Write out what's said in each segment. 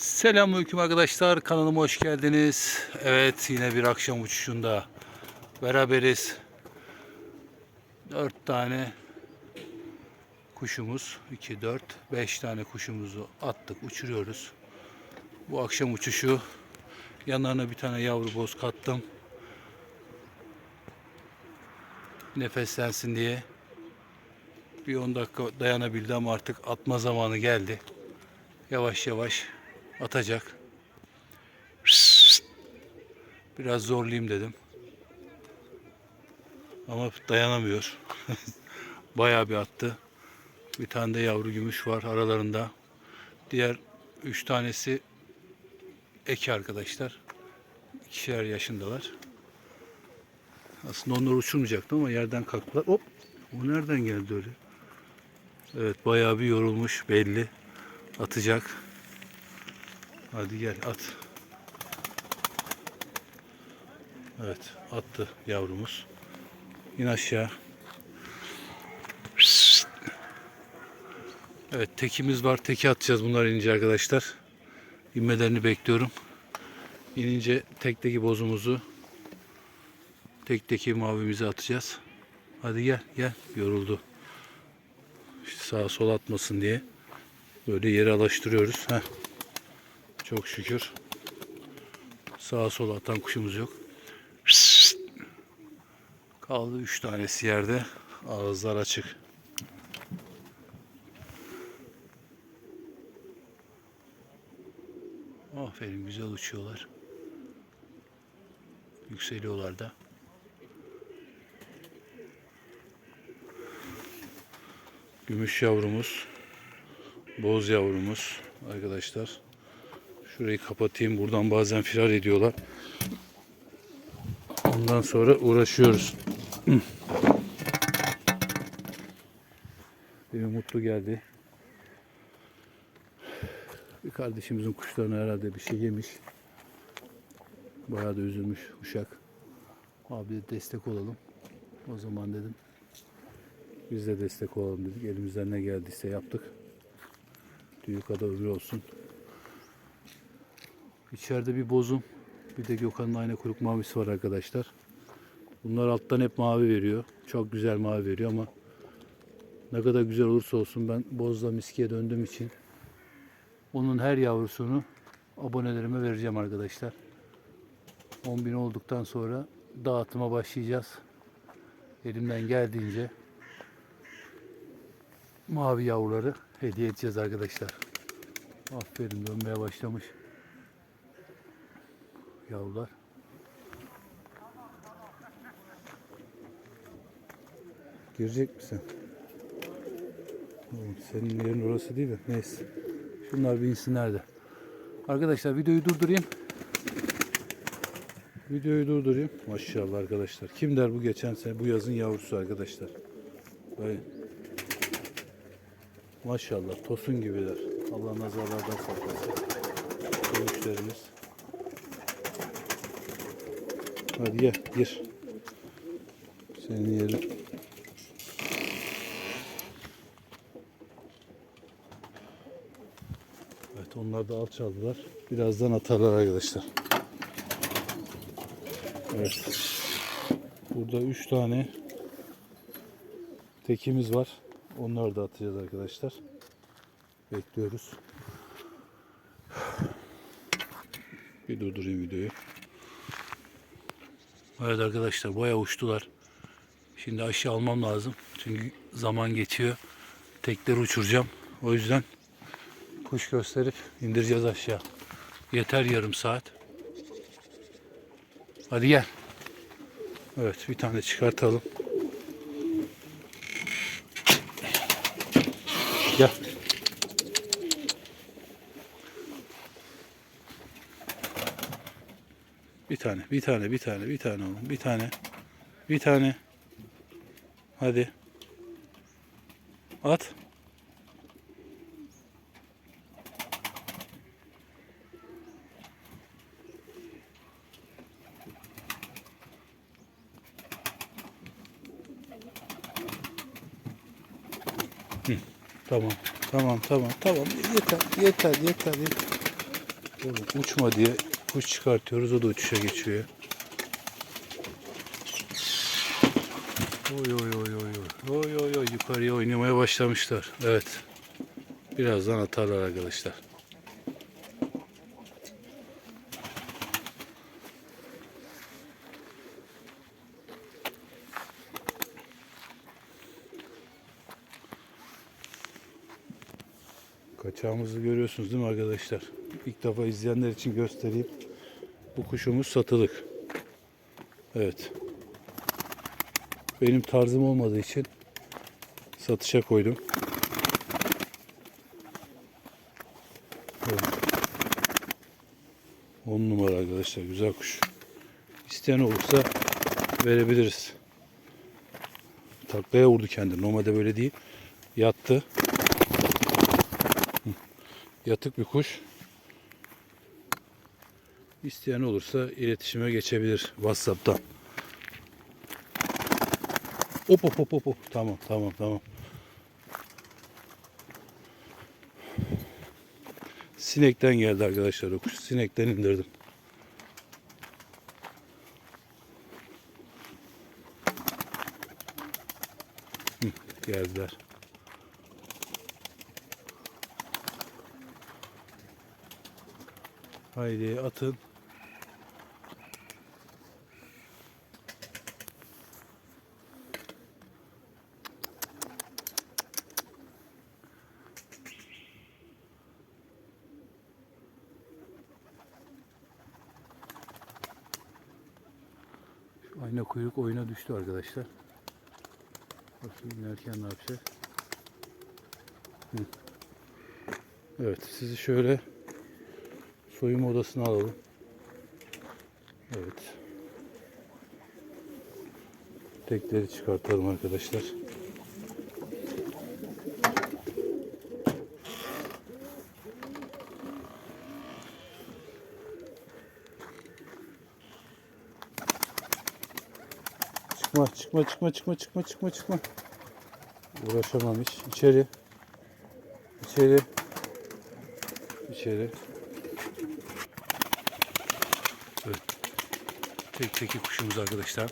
Selamünaleyküm arkadaşlar. Kanalıma hoş geldiniz. Evet yine bir akşam uçuşunda beraberiz. Dört tane kuşumuz. 2, 4, 5 tane kuşumuzu attık. Uçuruyoruz. Bu akşam uçuşu yanlarına bir tane yavru boz kattım. Nefeslensin diye. Bir 10 dakika dayanabildi ama artık atma zamanı geldi. Yavaş yavaş atacak. Biraz zorlayayım dedim. Ama dayanamıyor. Bayağı bir attı. Bir tane de yavru gümüş var aralarında. Diğer üç tanesi eki arkadaşlar. İkişer yaşındalar. Aslında onlar uçurmayacaktı ama yerden kalktılar. Hop! O nereden geldi öyle? Evet bayağı bir yorulmuş belli. Atacak. Hadi gel at. Evet attı yavrumuz. İn aşağı. Evet tekimiz var. Teki atacağız bunlar inince arkadaşlar. İnmelerini bekliyorum. İnince tekteki bozumuzu tekteki mavimizi atacağız. Hadi gel gel. Yoruldu. İşte sağa sola atmasın diye böyle yere alıştırıyoruz. Heh. Çok şükür. Sağa sola atan kuşumuz yok. Kaldı üç tanesi yerde. Ağızlar açık. Aferin güzel uçuyorlar. Yükseliyorlar da. Gümüş yavrumuz. Boz yavrumuz arkadaşlar. Şurayı kapatayım. Buradan bazen firar ediyorlar. Ondan sonra uğraşıyoruz. Bir mutlu geldi. Bir kardeşimizin kuşlarına herhalde bir şey yemiş. Bayağı da üzülmüş uşak. Abi de destek olalım. O zaman dedim. Biz de destek olalım dedik. Elimizden ne geldiyse yaptık. Tüyü kadar ömür olsun. İçeride bir bozum. Bir de Gökhan'ın ayna kuyruk mavisi var arkadaşlar. Bunlar alttan hep mavi veriyor. Çok güzel mavi veriyor ama ne kadar güzel olursa olsun ben bozla miskiye döndüğüm için onun her yavrusunu abonelerime vereceğim arkadaşlar. 10.000 olduktan sonra dağıtıma başlayacağız. Elimden geldiğince mavi yavruları hediye edeceğiz arkadaşlar. Aferin dönmeye başlamış yavrular. Girecek misin? Senin yerin orası değil de neyse. Şunlar bir insinler de. Arkadaşlar videoyu durdurayım. Videoyu durdurayım. Maşallah arkadaşlar. Kim der bu geçen sene bu yazın yavrusu arkadaşlar. Bakın. Maşallah tosun gibiler. Allah nazarlardan saklasın. Görüşlerimiz. Hadi gel gir. Senin yerin. Evet onlar da alçaldılar. Birazdan atarlar arkadaşlar. Evet. Burada üç tane tekimiz var. Onları da atacağız arkadaşlar. Bekliyoruz. Bir durdurayım videoyu. Evet arkadaşlar bayağı uçtular. Şimdi aşağı almam lazım. Çünkü zaman geçiyor. Tekleri uçuracağım. O yüzden kuş gösterip indireceğiz aşağı. Yeter yarım saat. Hadi gel. Evet bir tane çıkartalım. Gel. Tane, bir tane, bir tane, bir tane oğlum. Bir tane. Bir tane. Hadi. At. Hı, Tamam. Tamam, tamam, tamam. Yeter, yeter, yeter, yeter. Oğlum uçma diye kuş çıkartıyoruz o da uçuşa geçiyor. Oy oy oy oy oy. Oy oy oy yukarıya oynamaya başlamışlar. Evet. Birazdan atarlar arkadaşlar. Kaçağımızı görüyorsunuz değil mi arkadaşlar? İlk defa izleyenler için göstereyim. Bu kuşumuz satılık. Evet. Benim tarzım olmadığı için satışa koydum. Evet. 10 numara arkadaşlar. Güzel kuş. İsteyen olursa verebiliriz. Taklaya vurdu kendini. Normalde böyle değil. Yattı. Yatık bir kuş. İsteyen olursa iletişime geçebilir WhatsApp'tan. Hop hop hop hop. Tamam tamam tamam. Sinekten geldi arkadaşlar o kuş. Sinekten indirdim. Hı, geldiler. Haydi atın. Ayna kuyruk oyuna düştü arkadaşlar. Bakayım inerken ne yapacak. Hı. Evet sizi şöyle soyunma odasına alalım. Evet. Tekleri çıkartalım arkadaşlar. Çıkma, çıkma, çıkma, çıkma, çıkma, çıkma, çıkma. Uğraşamam hiç. İçeri. İçeri. İçeri. Evet. Tek teki kuşumuz arkadaşlar.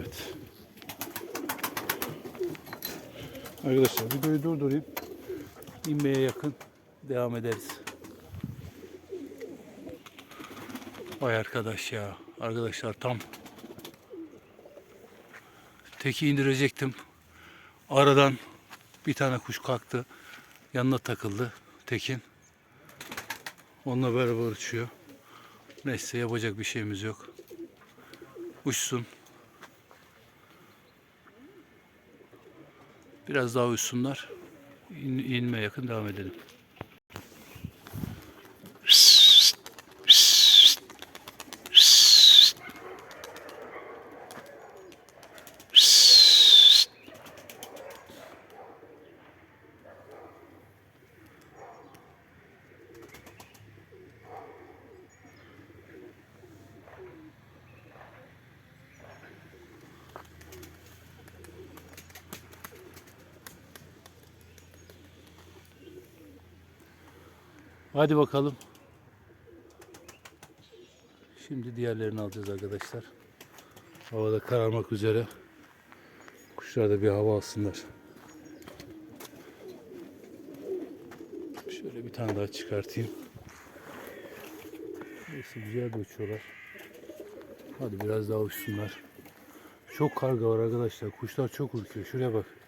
Evet. Arkadaşlar videoyu durdurayım. İnmeye yakın devam ederiz. Vay arkadaş ya. Arkadaşlar tam teki indirecektim. Aradan bir tane kuş kalktı. Yanına takıldı tekin. Onunla beraber uçuyor. Neyse yapacak bir şeyimiz yok. Uçsun. Biraz daha uçsunlar. İn, inmeye yakın devam edelim. Hadi bakalım. Şimdi diğerlerini alacağız arkadaşlar. Havada kararmak üzere. Kuşlar da bir hava alsınlar. Şöyle bir tane daha çıkartayım. Neyse güzel de uçuyorlar. Hadi biraz daha uçsunlar. Çok karga var arkadaşlar. Kuşlar çok ürküyor. Şuraya bak.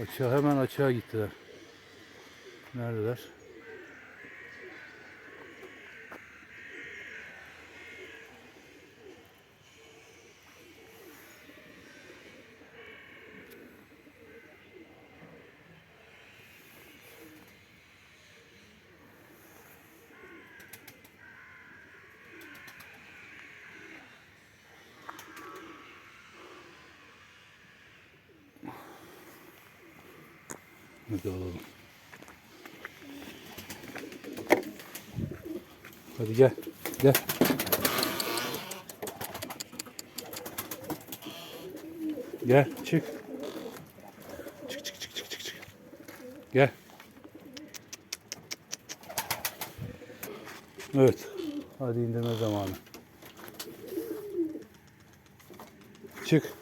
Açığa hemen açığa gittiler. Neredeler? Hadi alalım. Hadi gel. Gel. Gel çık. Çık çık çık çık çık çık. Gel. Evet. Hadi indirme zamanı. Çık.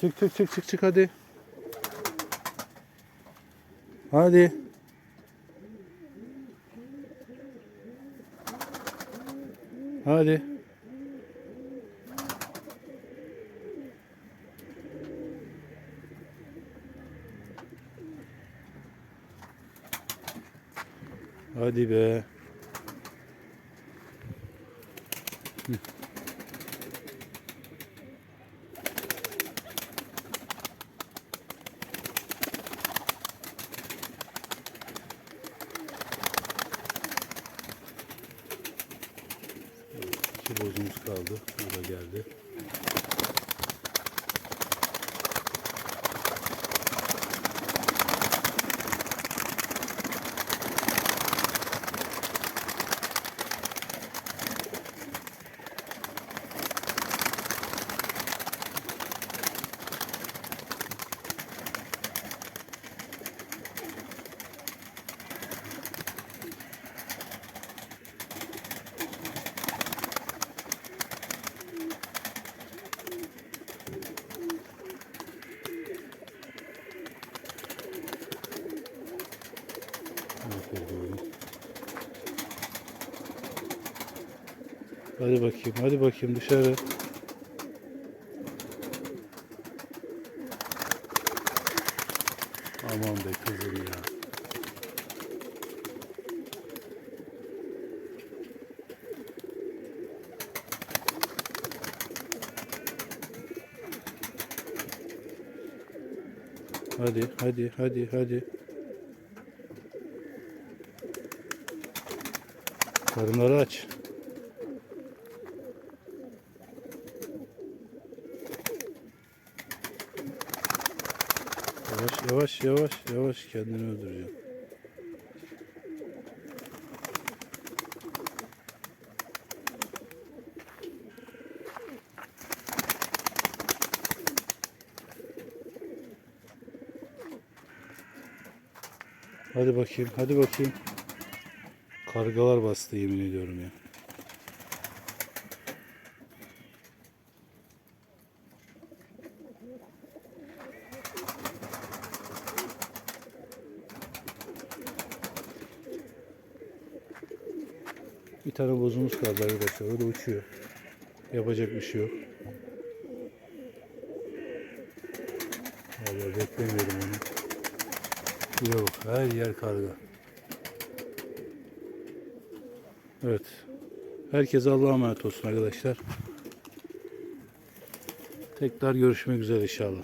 Çık çık çık çık çık hadi. Hadi. Hadi. Hadi be. İki bozumuz kaldı. O da geldi. Hadi bakayım, hadi bakayım dışarı. Aman be kızım ya. Hadi, hadi, hadi, hadi. Karınları aç. Yavaş yavaş yavaş yavaş kendini öldüreceksin. Hadi bakayım, hadi bakayım. Kargalar bastı yemin ediyorum ya. Bir tane bozumuz kaldı arkadaşlar. Da uçuyor. Yapacak bir şey yok. Vallahi beklemiyordum onu. Yok her yer karga. Evet. Herkese Allah'a emanet olsun arkadaşlar. Tekrar görüşmek üzere inşallah.